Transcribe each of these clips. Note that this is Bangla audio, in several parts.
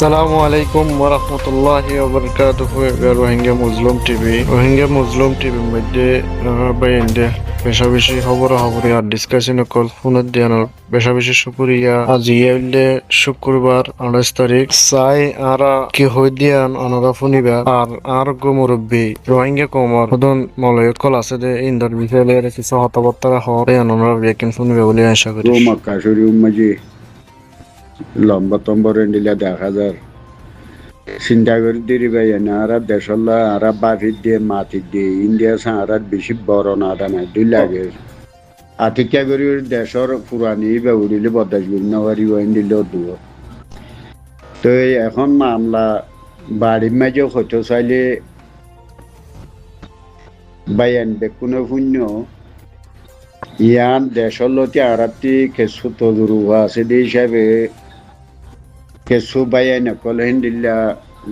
আসসালামু আলাইকুম ওরহমতুল্লাহি Rohingya Muslim TV. Rohingya Muslim টিভির মধ্যে বাইন্দে বেশা বেশি খবর খবর আর ডিসকাশন কল ফোনের দিয়ানোর বেশা বেশি শুক্রিয়া। আজ ইয়ে শুক্রবার আঠাশ তারিখ। চাই আর কি হই দিয়ান অনগা ফুনিবা? আর আর গো মুরব্বী রোহিঙ্গা কমর হদন মলয় কল আছে দে ইন্দর বিষয়ে কিছু হতাবার্তা হওয়ার অনরা রেকিন ফুনিবা বলে আশা করি। লম্বা তম্বা রেন্ডিলা দেখা যার চিন্তা করে দিরি ভাই আর দেশল্লা আর বাফির দিয়ে মাটির দিয়ে, ইন্ডিয়া সা আর বেশি বড় না নাই দুই লাগে। আতিকা করি দেশর পুরানি বা উড়িলে বদাস করি না পারি ওয়াইন দিলে দূর তো এখন মামলা বাড়ির মাঝে হইতে চাইলে বাইয়ান বেকুনে শূন্য। ইয়ান দেশৰ লতি আৰাতি কেঁচু তজুৰুৱা আছে দে হিচাপে কেঁচু বাইয়াই নকল হিন্দিল্লা,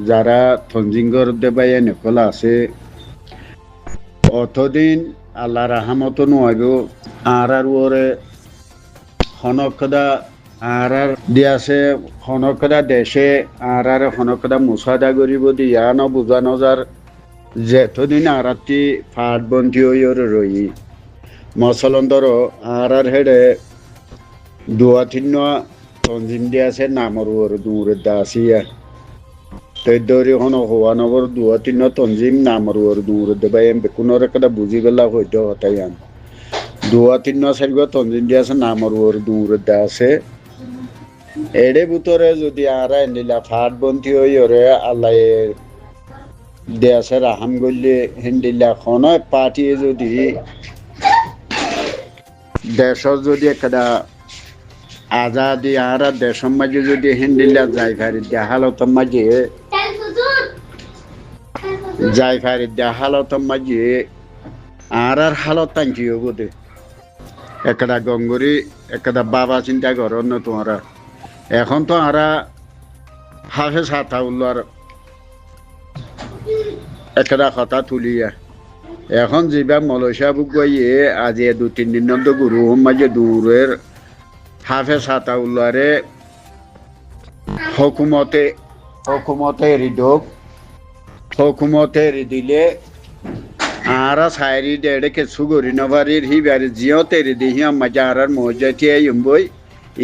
যারা থঞ্জিংগর দে বাইয়াই নকল আছে। অতদিন আল্লাহ রাহামতো নোয়াইব আর আর ওরে হনকদা আর আর দিয়াছে হনকদা দেশে আর আর হনকদা মুসাদা করিব দি ইয়ানো বুজা নজার যেতদিন আরাতি ফাট বন্তি হইর রই মসলন্দর আর আর হেডে দুয়া তিন্ন তঞ্জিম দিয়ে আছে ওর দূরে দাসিয়া তৈ দৌৰি হন হোৱা নগৰ দুয়া তিন্ন তঞ্জিম নামর ওর দূরে দেবা এম বেকুনৰ একটা বুজি পেলা হয়তো হতাই আন দুয়া তিন্ন চাৰিব তঞ্জিম দিয়ে আছে নামর ওর দূরে দা আছে এড়ে ভিতরে যদি আর এন্ডিলা ফাট বন্তি হই ওরে আল্লাহ দেশে রাহাম গল্লে হেন্ডিলা খন পার্টিয়ে যদি দেশৰ যদি একটা আজাদি আর দেশের মাঝে যদি হিন্দিলা যাই ফারি দেহালতর মাঝে। যাই ফারি দেহালতর মাঝে আর আর হালত টাঙ্কি হব দে। একটা গঙ্গরি একটা বাবা চিন্তা করো না তোমরা। এখন তো আরা হাফে সাথা উল্লার একটা কথা তুলিয়া। এখন যেবা মলসা বুক গিয়ে আজি দু তিন দিন তো গুরু মাঝে দূরের হাফে সাতা উল্লারে হকুমতে হকুমতে এরি দোক হকুমতে এরি দিলে আর সাইরি দেড়ে কিছু গরি নভারির হিবারে জিও তেরি দিহি আম্মা যারার মজাতি আইম বই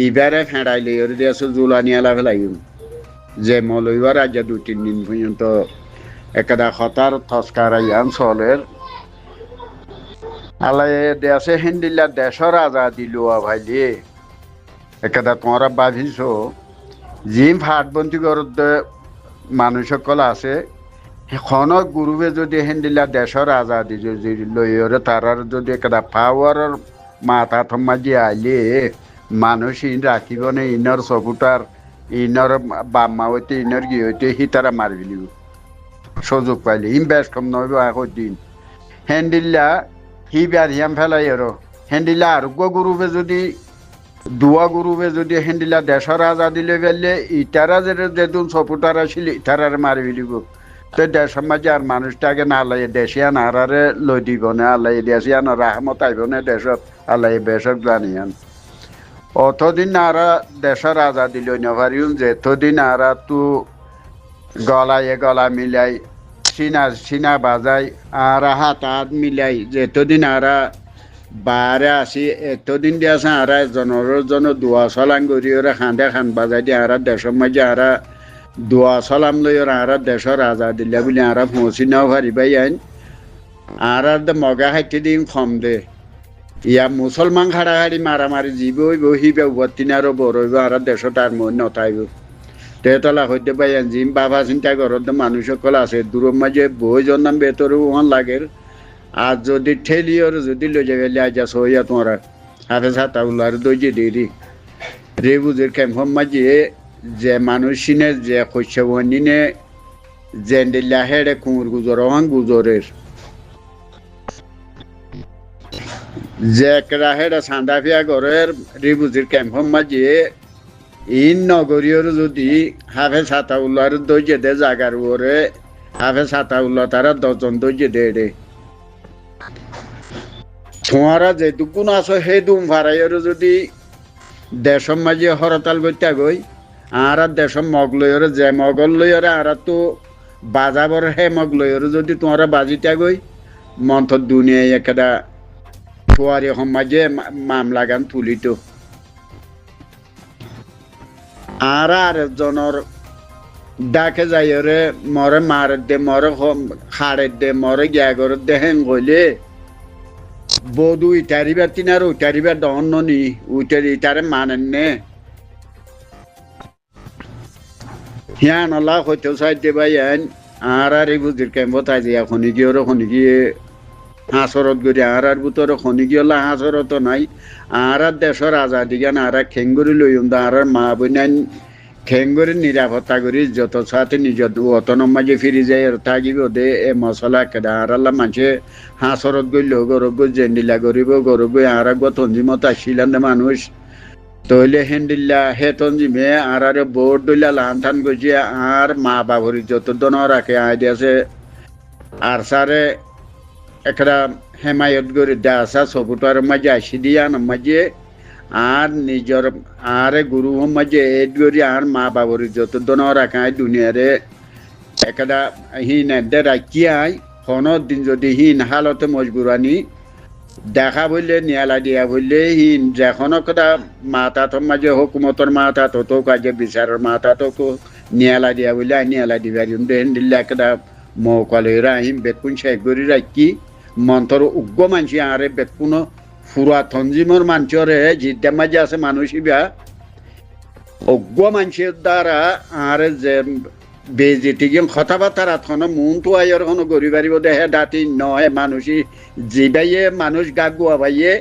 ইবারে ফেড়াইলে ওর দিয়ে জুলানি আলা ফেলাইম। যে মলইবার আজ দু তিন দিন পর্যন্ত একদা খতার থসকার আইয়ান চলের আলাই দেশে হিন্দিল্লা দেশর আজাদি লোয়া ভাইলি একেদা তোমরা ভাবিছ জিম ফাটবন্তি করত মানুষ সকল আছে। এখন গুরুবে যদি হেন্দিলা দেশর আজাদি যদি লইরে তারার যদি একেদা পাওয়ারের মাথা থম্মা দিয়ে আইলে মানুষ ইন রাখিব নে ইনর চকুটার ইনর বাম্মা হইতে ইনর গি হইতে সি তারা মারবিলিব সুযোগ পাইলে, ইম বেশ কম নহব আগৰ দিন। হেন্দিল্লা সি বিয়ার হিয়াম ফেলাই আর হেন্দিলা আর গুরুবে যদি দুয়া গুরুবে যদি হেন্দিলা দেশর আজাদি লৈ ফেললে ইটারা যে যেদিন সপুটার আসিল ইটারার মারি ফেলিব। তো দেশের মাঝে আর মানুষটাকে না আল্লাহ দেশিয়ান আরারে লই দিব না আল্লাহ দেশিয়ান রাহমত আইব না দেশত আল্লাহ বেশক জানিয়ান অতদিন আরা দেশের আজাদি লই নভারিউন যেতদিন আরা তু গলায় গলা মিলাই, সিনা সিনা বাজাই আর হাত হাত মিলাই, যেতদিন আরা বারে আসি এতদিন দিয়ে আরা জনের জন দোয়া করি ওরা খান্দে খান বাজাই দিয়ে আরা দেশের মাঝে আরা দোয়া সলাম লই ওরা আরা দেশের আজা দিলে বলে আরা পৌঁছি নাও পারিবাই আইন আর আর মগা হাইতে দিন কম দে। ইয়া মুসলমান খাড়ি মারামারি জীব হইব হিবে উবর্তিনারও বড় হইব আর দেশত আর মন নথাইব। তেতলা হইতে পাইয়ান জিম বাবা চিন্তা করত মানুষ সকল আছে দূরের মাঝে বইজন নাম ভেতরে ওখান লাগের আর যদি ঠেলিওর যদি লই যাবে আজা সইয়া তোমরা। ছাতা উল্লার দইজে দেরি রে বুঝের ক্যাম্পর মাঝে যে মানুষ সিনে, যে শস্য বন্দিনে জেন্ডিল্লা হেডে কুমুর গুজর হন গুজরের। যে একটা হেডে সান্দাফিয়া ঘরের রিবুজির ক্যাম্পর মাঝে ইন নগরীয়র যদি হাফে সাতা উল্লার দইজে দে জাগার ওরে হাফে সাতা উল্লা তারা দশজন দইজে দে রে তোমারা যেটুকুন আছো, সেই দুম ভাড়াইয়ের যদি দেশের মাঝে হরতাল করতে গই আর দেশ মগ লইরে যে মগল লইরে আর তো বাজাবর হে মগ লইরে যদি তোমরা বাজিটা গই মন্থ দুনিয়ায় একটা তোয়ারি সমাজে মামলা গান তুলিত আর আর জনের ডাকে যাইরে মরে মারে দে মরে খাড়ে দে মরে গ্যাগর দে হেং গইলে বধু ইটারিবার তিনার উটারিবার দহন নি উটারি ইটারে মানেন নে হিয়া নলা হইতেও সাইতে বাইন আর আর এই বুঝির কেম্বত আজি এখনই গিয়ে ওরখনই গিয়ে হাঁসরত গড়ি আর আর বুতর খনি গিয়ে হাঁসরত নাই আর আর দেশের আজাদি গান আর আর খেঙ্গুরি লইম দা আর আর মা বইনান খেঙ্গুরি নিরাপত্তা করি, যত সাথে নিজের অতনম মাঝে ফিরি যায় আর থাকিব দে এ মশলা কেদা আর আল্লাহ মানুষে হাঁসরত গইল গরব গই জেন্ডিলা করিব গরব গই আর এক তঞ্জিমত আসিলান দে মানুষ। তইলে হেন্ডিল্লা হে তঞ্জিমে আর আরে বোর্ড দইলা লান থান গজি, আর মা বাবরি যত দন রাখে, আই দিয়েছে আর সারে একটা হেমায়ত করে দেয়া আসা, সবুটার মাঝে আসি দিয়া না মাঝে। আর নিজের, আরে গুরু মাঝে এড আর মা বাবর যত দন রাখায় দুনিয়ারে। একটা হিন এদে রাখি আই দিন যদি হিন হালতে মজবুরানি, দেখা বললে নিয়ালা দিয়া বললে হিন। যখন কদা মাথা তো মাঝে হুকুমতর মাথা তো তো কাজে বিচারের মাথা তো নিয়ালা দিয়া বললে আই নিয়ালা দিবারি দেন দিল্লা একটা মৌকালেরা আহিম শেখ করি রাখি। মন্থর উগ্র মানসি আরে বেতকুন ফুরা থঞ্জিমর মানচরে জিদ্দা মাঝে আছে মানুষ ইবা অজ্ঞ মানুষের দ্বারা আর যে বেজিটি গেম কথাবার্তার আতখন মন তো আয়র কোনো গরি পারিব দেহে দাঁতি নহে মানুষই জিবাইয়ে, মানুষ গা গুয়া বাইয়ে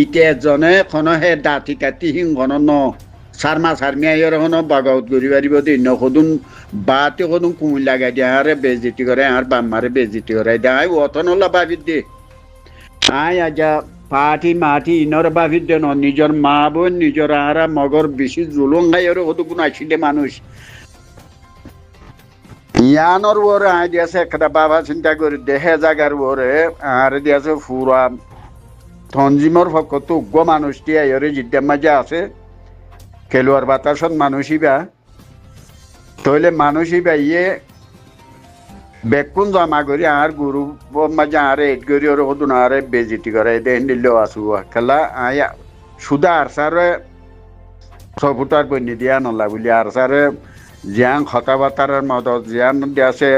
ইতে এজনে কোনো হে দাঁতি কাটি সিংহন ন। সারমা সারমি আয়র কোনো বাগাউত গরি পারিব দে ন সদুন বাতে সদুন কুমিল লাগাই দিয়ে আরে বেজিটি করে আর বাম্মারে বেজিটি করে দেয় আই অতনলা ভাবি দে। আই, আজা পাটি মাটি ইনর বাভির দেন, নিজের মা বোন, নিজের আরা মগর বেশি জুলুম খাই আর হতো কোন আসিলে মানুষ। ইয়ানোর ওরে আই দিয়েছে একটা বাবা চিন্তা করে দেহে জাগার ওরে আর দিয়েছে ফুরা থঞ্জিমর ফকত উগ্র মানুষটি আইরে জিদ্দার মাঝে আছে খেলোয়ার বাতাসত মানুষই বা তইলে মানুষই বা ইয়ে বেকুন জমা করি আর গুরু মাঝে আরে এড করি ওর হদুন আরে বেজিটি করে দেন দিলেও আসু খেলা। আয়া সুদা আর সারে সবুটার বন্যি দিয়া নলা বলি আর সারে জিয়ান কথা বার্তার মদত জিয়ান দিয়াছে।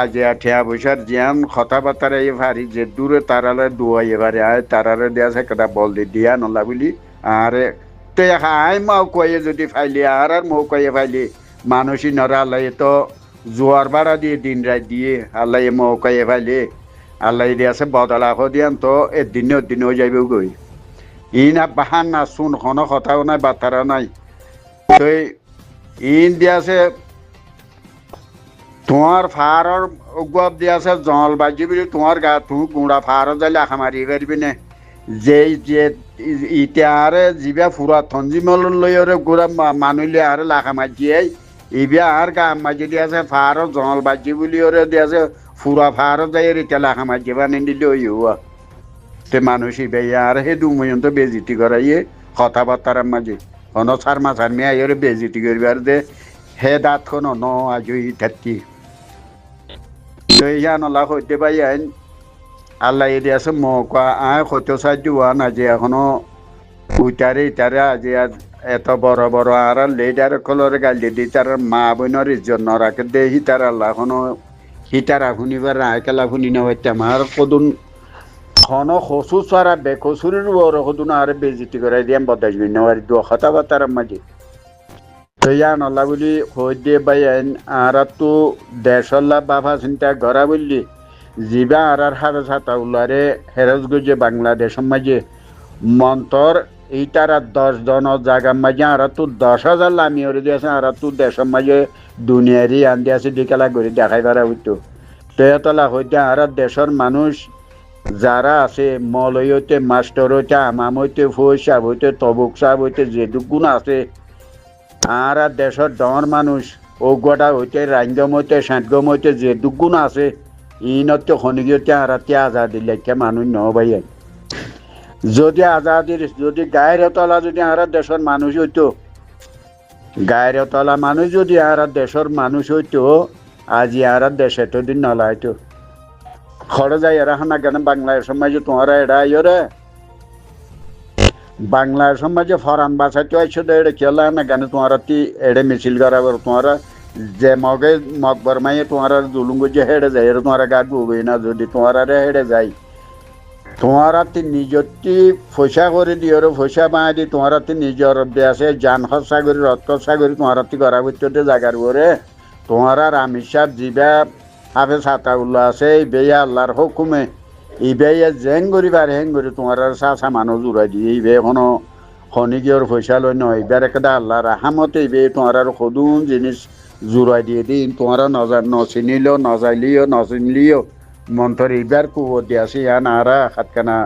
আজ ঠিয়া বৈশার জিয়ান কথা বার্তার এই ভারি যে দূরে তারালে দুয়াই এবারে আয় তারারে দিয়াছে কেটা বল দি দিয়া নলা বলি আরে তে আই, মাও কয়ে যদি ফাইলি আর আর মৌ কয়ে ফাইলি। মানুষই নরালে তো জোয়ার ভাড়া দিয়ে, দিন রাত দিয়ে, আল্লাহ এ মৌকাই ফাইলে আল্লাহ দিয়ে আছে বদলা দিয়ান তো এদিনে দিনেও যাইব গই ই না বাহান না শুন কোনো কথাও নাই বার্তারা নাই। তো ইন দিয়াছে, তোমার ফাৰৰ গপ দিয়াছে, জল বাজি বুলি তোমাৰ গা তুই গুড়া ফাৰত যাইলে আশা মাৰি পাৰিবি নে? যে যে এতিয়া আৰে যিবা ফুৰা থঞ্জিমল লৈ আৰু গুড়া মানুহ আৰু লাখা মাজিয়াই ইবিয়া আর গা মাঝে দিয়েছে ফারও জল বাজি বলি ওরে দিয়েছে ফুরা ফারও যাই রিটা লাখা মাঝে বানিয়ে দিলে ওই তে মানুষ ইবে আর হে দুময়ন্ত বেজিতি করাইয়ে কথাবার্তার মাঝে অন সারমা সারমি আই ওরে বেজিতি করবার দে, হে দাঁত খন ন আজ থাকি। ইয়া নলা হইতে পাই আইন আল্লাহ এ দিয়েছে মৌকা আয় হইতে সাহায্য হওয়া না যে এখনও উইটারে ইটারে আজি আজ এত বড় বড় আর লেডার কলর গালি দি তার মা বোনের ইজ্জত নরাকে দে হিতার আল্লাহ কোনো হিতারা শুনিবার আইকেলা শুনি নয় মার কদুন খন খসু সারা বেকসুরির বড় কদুন আর বেজিতি করে দিয়ে বদাজ বিনওয়ারি দু কথা বাতার মাঝে তৈয়া নলা বলি হই দিয়ে আইন আর তো দেশল্লা বাবা চিন্তা গড়া বললি জিবা আর আর হারে সাতা উল্লারে হেরজ গজে বাংলাদেশের মাঝে মন্তর এইটার দশ জন জায়গার মাঝে আর তো দশ হাজার লামি ওরে দিয়েছে, আর তো দেশের মাঝে দুনিয়ারই আন দিয়েছে দিকেলা করে দেখাই পারা হইতো। তেতলা হইতে আর দেশের মানুষ যারা আছে মলই হইতে, মাস্টার হইতে আমাম হইতে ফৈ সাহ হইতে, তবুক সাহ হইতে, যেটুকুন আছে, আর দেশের ডর মানুষ অজ্ঞটা হইতে রাঙ্গম হইতে, সাঁতগম হইতে, যেটুকুন আছে, ইনতে খনিগতে আর তিয়া আজাদি লেখা মানুষ নবাই যদি আজাদির যদি গায়ের তলা যদি আর দেশের মানুষ হইতো গায়ের তলা মানুষ যদি আর দেশের মানুষ হইতো আজি আর দেশে তো দিন নলাইতো। খড় যাই এরা হানা কেন বাংলার সমাজে তোমারা এরা আইরে বাংলার সমাজে ফরান বাসাইতে আইসো তো এটা খেলা না কেন তোমারা তি এড়ে মিছিল করাবার তোমারা যে মগে মকবর মাইয়ে তোমার জুলুঙ্গ যে হেডে যায় এটা তোমার গা গুবই না যদি তোমার হেডে যায়। তোমার তি নিজতি পয়সা করে দিও পয়সা বাঁধি দি তোমার তি নিজের আছে যান খরচা করি রথ খরচা করি তোমার তি করা ভিতরতে জাগার করে তোমার আর আমির সাহ জিবা হাফে সাতা উল্লা আছে, এই বেয়া আল্লাহর হুকুমে। বেয়া জেং করি বার হেং করি তোমার আর চাচা মানুষ জুড়াই দিয়ে, এই বে এখনও খনিকীয়র পয়সা লই নয় এবার একটা আল্লাহ রাহামতে এই বে তোমার আর সদুন জিনিস জুড়াই দিয়ে দিন। তোমার নজা নচিনিলেও, নজাইলিও, নচিনলিও। মন্থর এইবার কুয়ো দিয়াছে ইয়ান আরা খাতখানা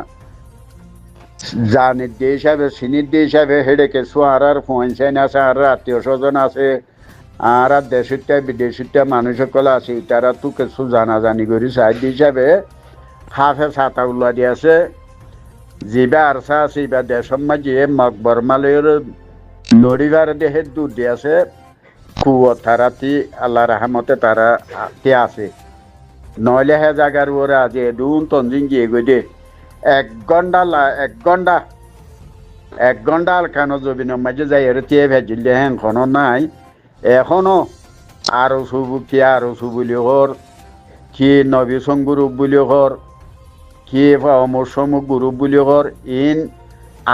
জানির দিয়ে হিসাবে চিনির দিয়ে হিসাবে হেডে কেঁচু আর পঞ্চায়েত আছে আর আত্মীয় স্বজন আছে আর আর দেশিটা বিদেশিটা মানুষ সকল আছে তারা তো কিছু জানাজানি করি সাহায্য হিসাবে হাফে ছাতা উল্লা দিয়েছে যিবা আরসা আছে ইবা দেশম মাঝে মকবর মালয়ের লড়িবার দেহে দূর দিয়েছে কুয়ো তারা তি আল্লাহ রাহামতে তারা আছে নইলে হে জাগার ওরে আজ এদুন তঞ্জিং গিয়ে গই দে। এক ঘণ্টা লা, এক ঘণ্টা এক ঘণ্টা আর কেন জবিনের মাঝে যাই এর টিয়ে ভেজিলে হ্যাঁ নাই। এখনও আরও শুবু কি, আরও শুবুলি হর কি নবী সংগুরু বুলি হর কি অমর সমুখ গুরু বুলি হর ইন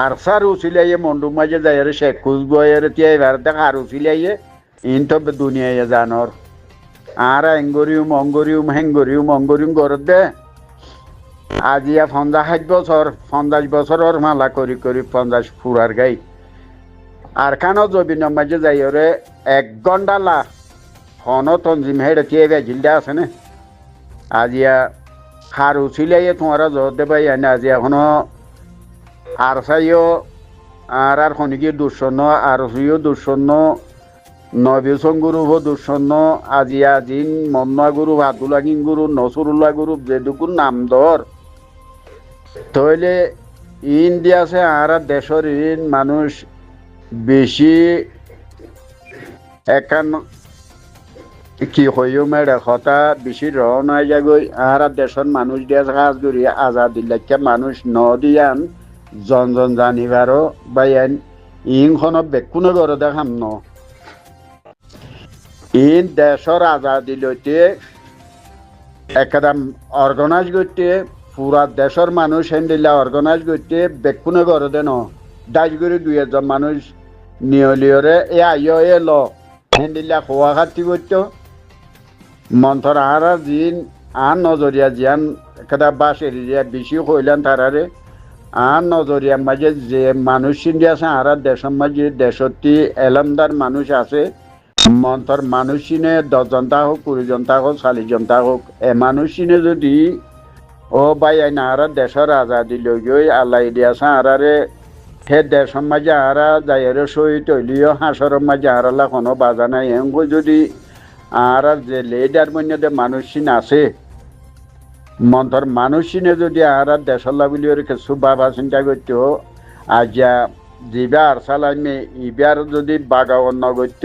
আরসার উচিলাইয়ে মন্ডুর মাঝে যাই এর শেখ কুচবয়ের টিয়ে এবার দেখা আর উচিলাইয়ে, ইন তো দুনিয়ায় জানর। আর এঙ্গরিউম অঙ্গরিউম হেঙ্গরিউম অঙ্গরিউম গরত দে আজিয়া পঞ্চাশ বছর পঞ্চাশ বছরের মালা করি করি পঞ্চাশ ফুরার গাই আর কানো জবিনের মাঝে যাই ওরে এক ঘণ্টা লা হন তঞ্জিম হেড কে বেজিলটা আছে না আজিয়া খার উচিলাইয়ে তোমারা জোর দেবে এনে আজি এখনও আর চাইও আর আর খনিকি দুঃস্বর্ণ আর দুঃস্বর্ণ নবীসং গুরু হো দুঃস্বর্ণ আজিয়া জিন মন্না গুরু হাতুলাগিন গুরু নসরুল্লাহ গুরু যেটুকুর নাম ধর তইলে ইন দিয়াছে আর দেশের মানুষ বেশি একান্ন কি হইও মেরে কথা বেশি রওনা যাগই আর দেশের মানুষ দিয়া কাজ করি, আজাদি লেখা মানুষ ন দিয়ান জন জন জানিবারও বাইন ইনখনত বেকুনো গড় দেখাম ন। ইন দেশের আজাদি লইতে একদম অর্গানাইজ করতে, পুরা দেশের মানুষ হেন্দিলা অর্গানাইজ করতে, বেকুনে করে দেন। দাজ করে দুই একজন মানুষ নিয়লিয়রে এ আইয় এ ল হেন্দিলা খোয়া খাতি করত। মন্থর আর জিন, আন নজরিয়া জিয়ান একটা বাস এরিয়া বেশি হইলেন তারারে। আর নজরিয়া মাঝে যে মানুষ চিন্তি আছে আর দেশের মাঝে দেশটি এলমদার মানুষ আছে। মন্থর মানুষ চিনে দশজনটা হোক কুড়ি জনটা হোক চাল্লিশ জনটা হোক এ মানুষ চিনে যদি ও ভাই আইনা আর দেশের আজাদি লই গই আল্লাহ দিয়াছে আরারে হে দেশের মাঝে আরা যাইরে সই তৈলিও হাঁসর মাঝে আরালা কোনো বাজা নাই। এঙ্গো যদি আর যে লেডার মধ্যে মানুষ চিন আছে মন্থর মানুষ চিনে যদি আর দেশের লাগুলি কিছু বাবা চিন্তা করতো আজা যিবা আর চালাইমে ইবার যদি বাগাওয়ান নগত্য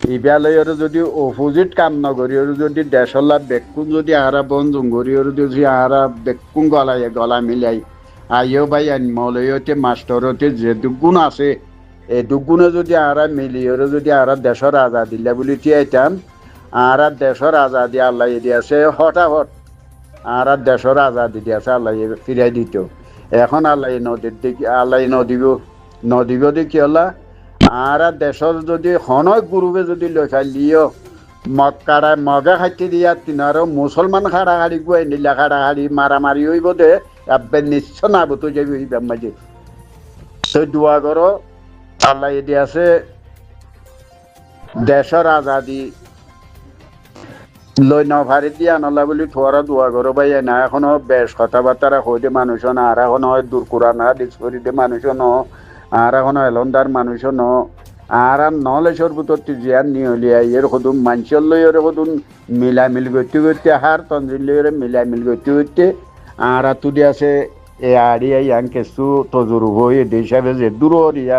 ইবালয়ৰ যদি অপোজিট কাম নকৰি আৰু যদি দেশলা বেকুন যদি আহারা বন জুঙ্গরি আৰু যদি আহারা বেকুন গলাই, গলা মিলাই, আইও ভাই মলয়তে মাষ্টরতে যে দুগুণ আছে এই দুগুণে যদি আহারা মিলি আৰু যদি আহারা দেশৰ আজাদিলা বুলি তিয়াইতাম আহারা দেশৰ আজাদি আল্লাহ দিয়াছে হঠাৎ আহারা দেশৰ আজাদি দিয়াছে আল্লাহ ফিরাই দিত। এখন আল্লাহ নদীর দিকে আল্লাহ নদীব নদীব দেখি হলা আর দেশর যদি হনয় গুরুবে যদি লেখা লিও মক্কারা মগে খাইতে দিয়া তিনারও মুসলমান খাড়া হাড়ি গুয়াই নীলা খাড়া হাড়ি মারামারি হইব দে আব্বে নিশ্চয় না বতো যাবি হইবে মাঝে তো দোয়া করো আল্লাহ এদি আছে দেশর আজাদি লই নভারি দিয়া নলা বলি থোয়ারা দোয়া করো ভাই না এখনও বেশ কথাবার্তা হইতে মানুষ না আর এখন হয় দূর করা না ডিস করিতে মানুষ ন আর এখন এলন্দার মানুষ ন। আর আর নহলে সর্বতর জিয়ান নিয়লিয়া এর সদুম মানুষের লইয়ের সদুম মিলামিল গতি করতে হার তঞ্জিল লইয়ের মিলামিল করতে করতে আর তুদি আছে এ আড়িয়া ইয়াং কেসু তজুর হয়ে হিসাবে যে দূর ইয়া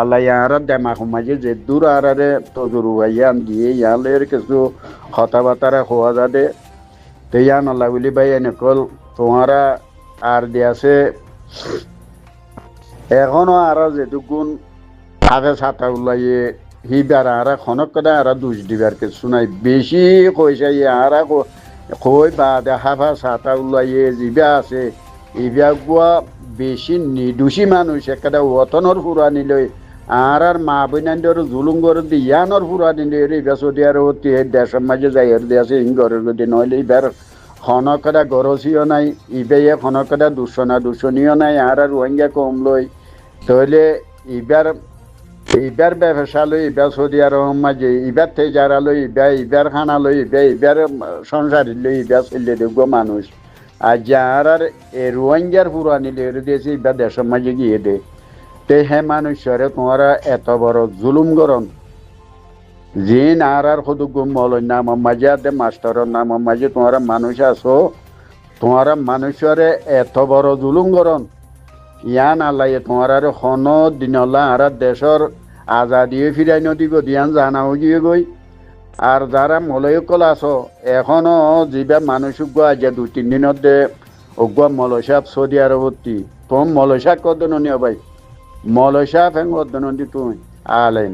আল্লাহ ইয়ারা দেমা সমাজে যে দূর আরারে তজুরু ভাইয়ান দিয়ে ইয়ালের কিছু কথাবার্তা হওয়া যাবে তো ইয়ান আল্লাহ বলি ভাই এনেকল তোমারা আর দিয়াছে এখনও আর যেটুকুন আগে ছাতা উলাইয়ে হিবার আর খনক কথা আর দুষ দিবার কিছু নাই বেশি কইসা আর কই বা দেখাফা ছাতা উলাইয়ে যিবা আছে। ইবা গুয়া বেশি নিদোষী মানুষ একটা ওতনের ফুরানি লই। আর আর মা বইনান্দর জুলুম করে দি ইয়ানোর ফুরানি লই। রে ইবা সদি আর অতি দেশের মাঝে যাই আর দিয়াছে ইন ঘরের গতি নইলে ইবার খনকটা গরসিও নাই ইবে খনকটা দূষণা দূষণীয় নাই। আর আর রোহিঙ্গা কম লই। তাহলে ইবার ইবার ব্যবসা লই ইবার সৌদি আরব মাঝে ইবার তেজারা লই ইবার ইবার খানা লই ইবার ইবার সংসারী লই ইবার চলে দেখব মানুষ আর যার রোহিঙ্গার পুরানি লেরে দিয়েছে ইবার দেশের মাঝে গিয়ে দে তে হে মানুষরে তোমারা এত বড় জুলুম গরম জিন আর আর শুধু গুম মলই নাম মাঝে আর দে মাস্টারের নাম মাঝে তোমারা মানুষ আছো তোমারা মানুষরে এত বড় জুলুম গরম ইয়ান আল্লাহ তোমার আর হন দিনলা আর দেশর আজাদিও ফিরাই নদী গো দিয়ান জানাও গিয়ে গই আর যারা মলয়কল আছো, এখনও যিবা মানুষ আজ দুই, তিন দিনত দে অগুয়া মলসাপ সৌদি আরবতী তোম মলসা কদননি ভাই মলসা ফেং কদননি তুই আলেন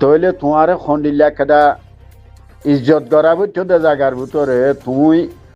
তইলে তোমারে খন্ডিল্লা কেদা ইজ্জত বুঝছ দে জাগার ভিতরে তুই